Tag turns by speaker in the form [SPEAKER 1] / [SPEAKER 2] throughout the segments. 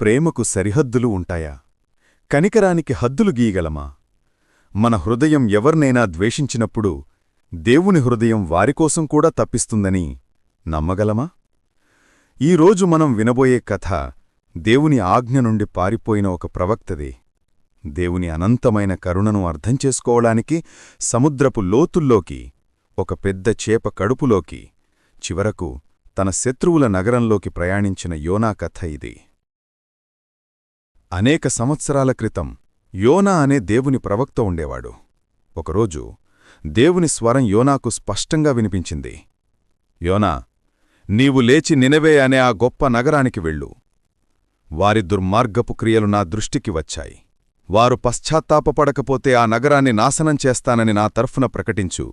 [SPEAKER 1] ప్రేమకు సరిహద్దులు ఉంటాయా? కనికరానికి హద్దులు గీయగలమా? మన హృదయం ఎవర్నైనా ద్వేషించినప్పుడు దేవుని హృదయం వారికోసం కూడా తప్పిస్తుందని నమ్మగలమా? ఈరోజు మనం వినబోయే కథ దేవుని ఆజ్ఞ నుండి పారిపోయిన ఒక ప్రవక్తదే. దేవుని అనంతమైన కరుణను అర్థం చేసుకోవడానికి సముద్రపు లోతుల్లోకి ఒక పెద్ద చేప కడుపులోకి చివరకు తన శత్రువుల నగరంలోకి ప్రయాణించిన యోనా కథ ఇది. అనేక సంవత్సరాల క్రితం యోనా అనే దేవుని ప్రవక్త ఉండేవాడు. ఒకరోజు దేవుని స్వరం యోనాకు స్పష్టంగా వినిపించింది. యోనా నీవు లేచి నినవే అనే ఆ గొప్ప నగరానికి వెళ్ళు. వారి దుర్మార్గపు క్రియలు నా దృష్టికి వచ్చాయి. వారు పశ్చాత్తాపపడకపోతే ఆ నగరాన్ని నాశనం చేస్తానని నా తరఫున ప్రకటించు.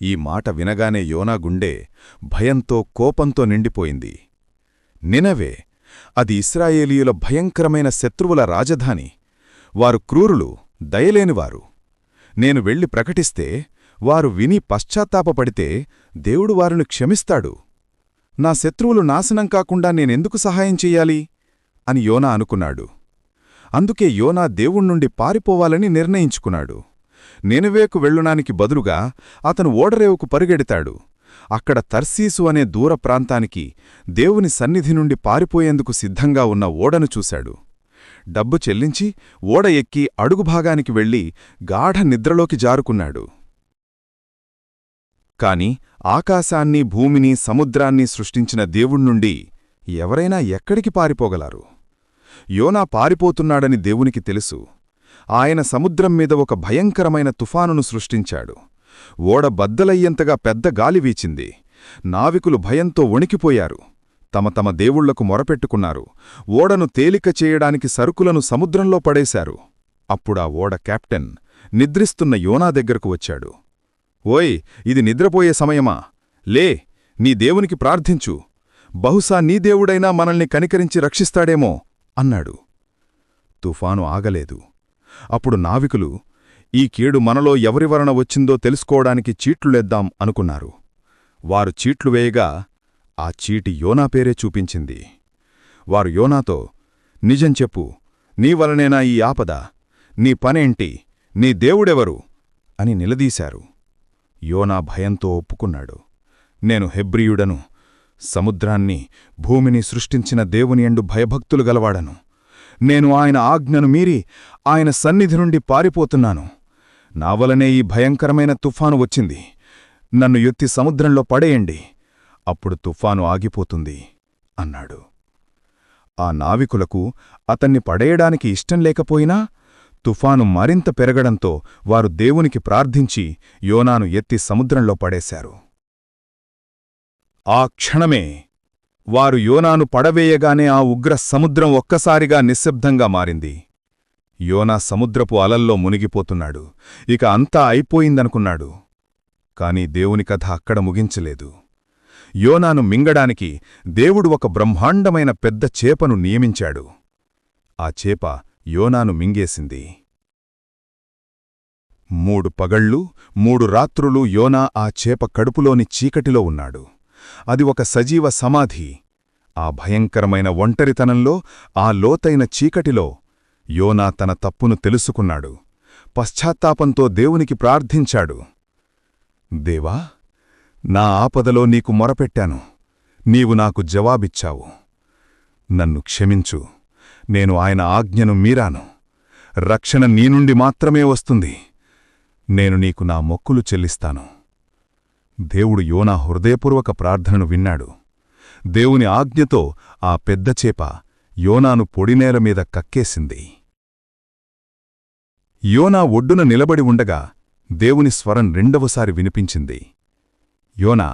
[SPEAKER 1] ఈ మాట వినగానే యోనా గుండె భయంతో కోపంతో నిండిపోయింది. నినవే అది ఇస్రాయేలీయుల భయంకరమైన శత్రువుల రాజధాని. వారు క్రూరులు దయలేనివారు. నేను వెళ్ళి ప్రకటిస్తే వారు విని పశ్చాత్తాపపడితే దేవుడు వారిని క్షమిస్తాడు. నా శత్రువులు నాశనం కాకుండా నేనెందుకు సహాయం చెయ్యాలి అని యోనా అనుకున్నాడు. అందుకే యోనా దేవుణ్ణుండి పారిపోవాలని నిర్ణయించుకున్నాడు. నెనువేకు వెళ్ళునానికి బదులుగా అతను ఓడరేవుకు పరుగెడతాడు. అక్కడ తర్సీసు అనే దూర ప్రాంతానికి దేవుని సన్నిధి నుండి పారిపోయేందుకు సిద్ధంగా ఉన్న ఓడను చూశాడు. డబ్బు చెల్లించి ఓడ ఎక్కి అడుగుభాగానికి వెళ్ళి గాఢ నిద్రలోకి జారుకున్నాడు. కాని ఆకాశాన్ని భూమిని సముద్రాన్ని సృష్టించిన దేవుణ్ణుండి ఎవరైనా ఎక్కడికి పారిపోగలారు? యోనా పారిపోతున్నాడని దేవునికి తెలుసు. ఆయన సముద్రం మీద ఒక భయంకరమైన తుఫానును సృష్టించాడు. ఓడ బద్దలయ్యేంతగా పెద్ద గాలి వీచింది. నావికులు భయంతో వణికిపోయారు. తమ తమ దేవుళ్ళకు మొరపెట్టుకున్నారు. ఓడను తేలిక చేయడానికి సరుకులను సముద్రంలో పడేశారు. అప్పుడా ఓడ కెప్టెన్ నిద్రిస్తున్న యోనా దగ్గరకు వచ్చాడు. ఓయ్ ఇది నిద్రపోయే సమయమా? లే నీ దేవునికి ప్రార్థించు. బహుశా నీ దేవుడైనా మనల్ని కనికరించి రక్షిస్తాడేమో అన్నాడు. తుఫాను ఆగలేదు. అప్పుడు నావికులు ఈ కీడు మనలో ఎవరివరణ వచ్చిందో తెలుసుకోవడానికి చీట్లులేద్దాం అనుకున్నారు. వారు చీట్లు వేయగా ఆ చీటి యోనా పేరే చూపించింది. వారు యోనాతో నిజం చెప్పు నీ వలనేనా ఈ ఆపద? నీ పనేంటి? నీ దేవుడెవరు? అని నిలదీశారు. యోనా భయంతో ఒప్పుకున్నాడు. నేను హెబ్రియుడను సముద్రాన్ని భూమిని సృష్టించిన దేవుని ఎండు భయభక్తులు గలవాడను. నేను ఆయన ఆజ్ఞను మీరి ఆయన సన్నిధి నుండి పారిపోతున్నాను. నా వలనే ఈ భయంకరమైన తుఫాను వచ్చింది. నన్ను ఎత్తి సముద్రంలో పడేయండి. అప్పుడు తుఫాను ఆగిపోతుంది అన్నాడు. ఆ నావికులకు అతన్ని పడేయడానికి ఇష్టం లేకపోయినా తుఫాను మరింత పెరగడంతో వారు దేవునికి ప్రార్థించి యోనాను ఎత్తి సముద్రంలో పడేశారు. ఆ క్షణమే వారు యోనాను పడవేయగానే ఆ ఉగ్ర సముద్రం ఒక్కసారిగా నిశ్శబ్దంగా మారింది. యోనా సముద్రపు అలల్లో మునిగిపోతున్నాడు. ఇక అంతా అయిపోయిందనుకున్నాడు. కాని దేవుని కథ అక్కడ ముగించలేదు. యోనాను మింగడానికి దేవుడు ఒక బ్రహ్మాండమైన పెద్ద చేపను నియమించాడు. ఆ చేప యోనాను మింగేసింది. మూడు పగళ్ళు మూడు రాత్రులు యోనా ఆ చేప కడుపులోని చీకటిలో ఉన్నాడు. అది ఒక సజీవ సమాధి. ఆ భయంకరమైన ఒంటరితనంలో ఆ లోతైన చీకటిలో యోనా తన తప్పును తెలుసుకున్నాడు. పశ్చాత్తాపంతో దేవునికి ప్రార్థించాడు. దేవా నా ఆపదలో నీకు మొరపెట్టాను. నీవు నాకు జవాబిచ్చావు. నన్ను క్షమించు. నేను ఆయన ఆజ్ఞను మీరాను. రక్షణ నీ నుండి మాత్రమే వస్తుంది. నేను నీకు నా మొక్కులు చెల్లిస్తాను. దేవుడు యోనా హృదయపూర్వక ప్రార్థనను విన్నాడు. దేవుని ఆజ్ఞతో ఆ పెద్దచేప యోనాను పొడినేల మీద కక్కేసింది. యోనా ఒడ్డున నిలబడి ఉండగా దేవుని స్వరం రెండవసారి వినిపించింది. యోనా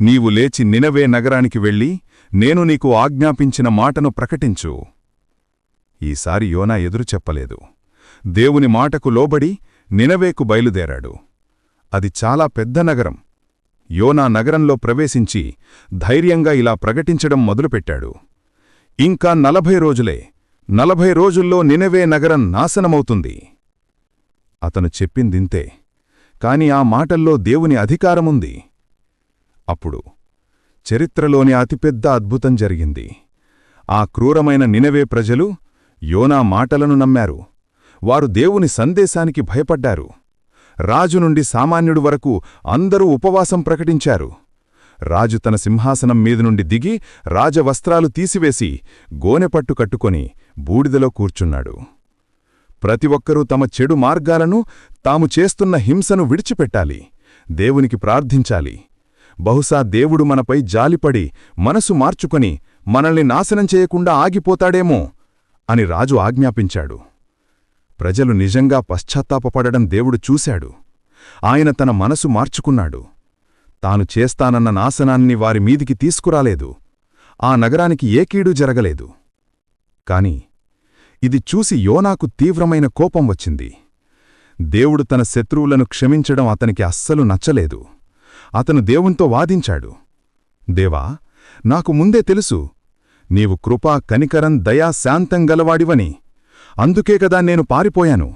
[SPEAKER 1] నీవు లేచి నినవే నగరానికి వెళ్ళి నేను నీకు ఆజ్ఞాపించిన మాటను ప్రకటించు. ఈసారి యోనా ఎదురు చెప్పలేదు. దేవుని మాటకు లోబడి నినవేకు బయలుదేరాడు. అది చాలా పెద్ద నగరం. యోనా నగరంలో ప్రవేశించి ధైర్యంగా ఇలా ప్రకటించడం మొదలుపెట్టాడు. ఇంకా నలభై రోజులే. నలభై రోజుల్లో నినవే నగరం నాశనమవుతుంది. అతను చెప్పిందింతే. కాని ఆ మాటల్లో దేవుని అధికారముంది. అప్పుడు చరిత్రలోని అతిపెద్ద అద్భుతం జరిగింది. ఆ క్రూరమైన నినవే ప్రజలు యోనా మాటలను నమ్మారు. వారు దేవుని సందేశానికి భయపడ్డారు. రాజు నుండి సామాన్యుడు వరకు అందరూ ఉపవాసం ప్రకటించారు. రాజు తన సింహాసనం మీద నుండి దిగి రాజవస్త్రాలు తీసివేసి గోనెపట్టు కట్టుకొని బూడిదలో కూర్చున్నాడు. ప్రతి ఒక్కరూ తమ చెడు మార్గాలను తాము చేస్తున్న హింసను విడిచిపెట్టాలి. దేవునికి ప్రార్థించాలి. బహుశా దేవుడు మనపై జాలిపడి మనసు మార్చుకొని మనల్ని నాశనం చేయకుండా ఆగిపోతాడేమో అని రాజు ఆజ్ఞాపించాడు. ప్రజలు నిజంగా పశ్చాత్తాపపడడం దేవుడు చూశాడు. ఆయన తన మనసు మార్చుకున్నాడు. తాను చేస్తానన్న నాశనాన్ని వారి మీదికి తీసుకురాలేదు. ఆ నగరానికి ఏ కీడు జరగలేదు. కాని ఇది చూసి యోనాకు తీవ్రమైన కోపం వచ్చింది. దేవుడు తన శత్రువులను క్షమించడం అతనికి అస్సలు నచ్చలేదు. అతను దేవునితో వాదించాడు. దేవా నాకు ముందే తెలుసు నీవు కృపా కనికరం దయా శాంతం గలవాడివని. అందుకే కదా నేను పారిపోయాను.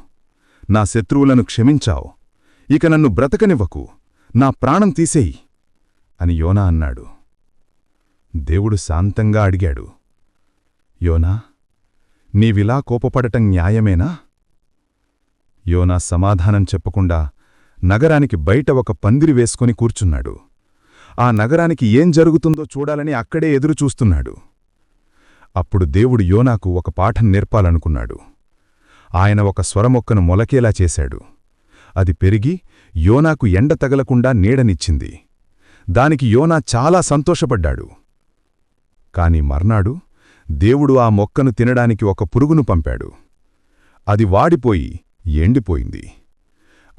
[SPEAKER 1] నా శత్రువులను క్షమించావు. ఇక నన్ను బ్రతకనివ్వకు. నా ప్రాణం తీసేయి అని యోనా అన్నాడు. దేవుడు శాంతంగా అడిగాడు. యోనా నీవిలా కోపపడటం న్యాయమేనా? యోనా సమాధానం చెప్పకుండా నగరానికి బయట ఒక పందిరి వేసుకుని కూర్చున్నాడు. ఆ నగరానికి ఏం జరుగుతుందో చూడాలని అక్కడే ఎదురుచూస్తున్నాడు అప్పుడు దేవుడు యోనాకు ఒక పాఠం నేర్పాలనుకున్నాడు. ఆయన ఒక స్వరమొక్కను మొలకేలా చేశాడు. అది పెరిగి యోనాకు ఎండ తగలకుండా నీడనిచ్చింది. దానికి యోనా చాలా సంతోషపడ్డాడు. కాని మర్నాడు దేవుడు ఆ మొక్కను తినడానికి ఒక పురుగును పంపాడు. అది వాడిపోయి ఎండిపోయింది.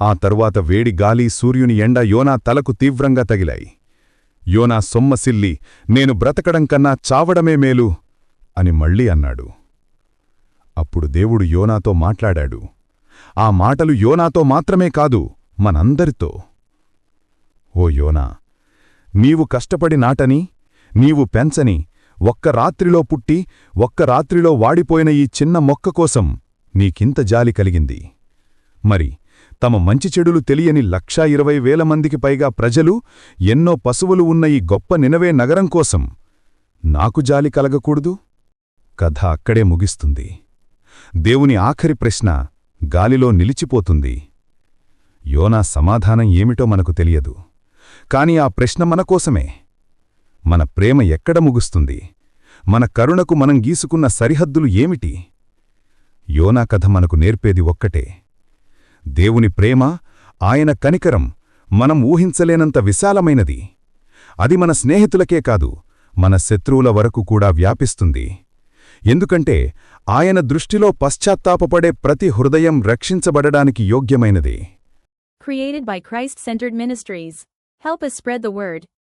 [SPEAKER 1] ఆ తరువాత వేడి గాలి సూర్యుని ఎండ యోనా తలకు తీవ్రంగా తగిలాయి. యోనా సొమ్మసిల్లి నేను బ్రతకడం కన్నా చావడమే మేలు అని మళ్ళీ అన్నాడు. అప్పుడు దేవుడు యోనాతో మాట్లాడాడు. ఆ మాటలు యోనాతో మాత్రమే కాదు మనందరితో. ఓ యోనా నీవు కష్టపడి నాటని నీవు పెంచని ఒక్క రాత్రిలో పుట్టి ఒక్క రాత్రిలో వాడిపోయిన ఈ చిన్న మొక్క కోసం నీకింత జాలి కలిగింది. మరి తమ మంచి చెడులు తెలియని లక్షా ఇరవై వేల మందికి పైగా ప్రజలు ఎన్నో పశువులు ఉన్న ఈ గొప్ప నినవే నగరం కోసం నాకు జాలి కలగకూడదు? కథ అక్కడే ముగిస్తుంది. దేవుని ఆఖరి ప్రశ్న గాలిలో నిలిచిపోతుంది. యోనా సమాధానం ఏమిటో మనకు తెలియదు. కాని ఆ ప్రశ్న మనకోసమే మన ప్రేమ ఎక్కడ ముగుస్తుంది? మన కరుణకు మనం గీసుకున్న సరిహద్దులు ఏమిటి? యోనా కథ మనకు నేర్పేది ఒక్కటే. దేవుని ప్రేమ ఆయన కనికరం మనం ఊహించలేనంత విశాలమైనది. అది మన స్నేహితులకే కాదు మన శత్రువుల వరకు కూడా వ్యాపిస్తుంది. ఎందుకంటే ఆయన దృష్టిలో పశ్చాత్తాపపడే ప్రతి హృదయం రక్షించబడడానికి యోగ్యమైనది.
[SPEAKER 2] Created by Christ Centered Ministries. Help us spread the word.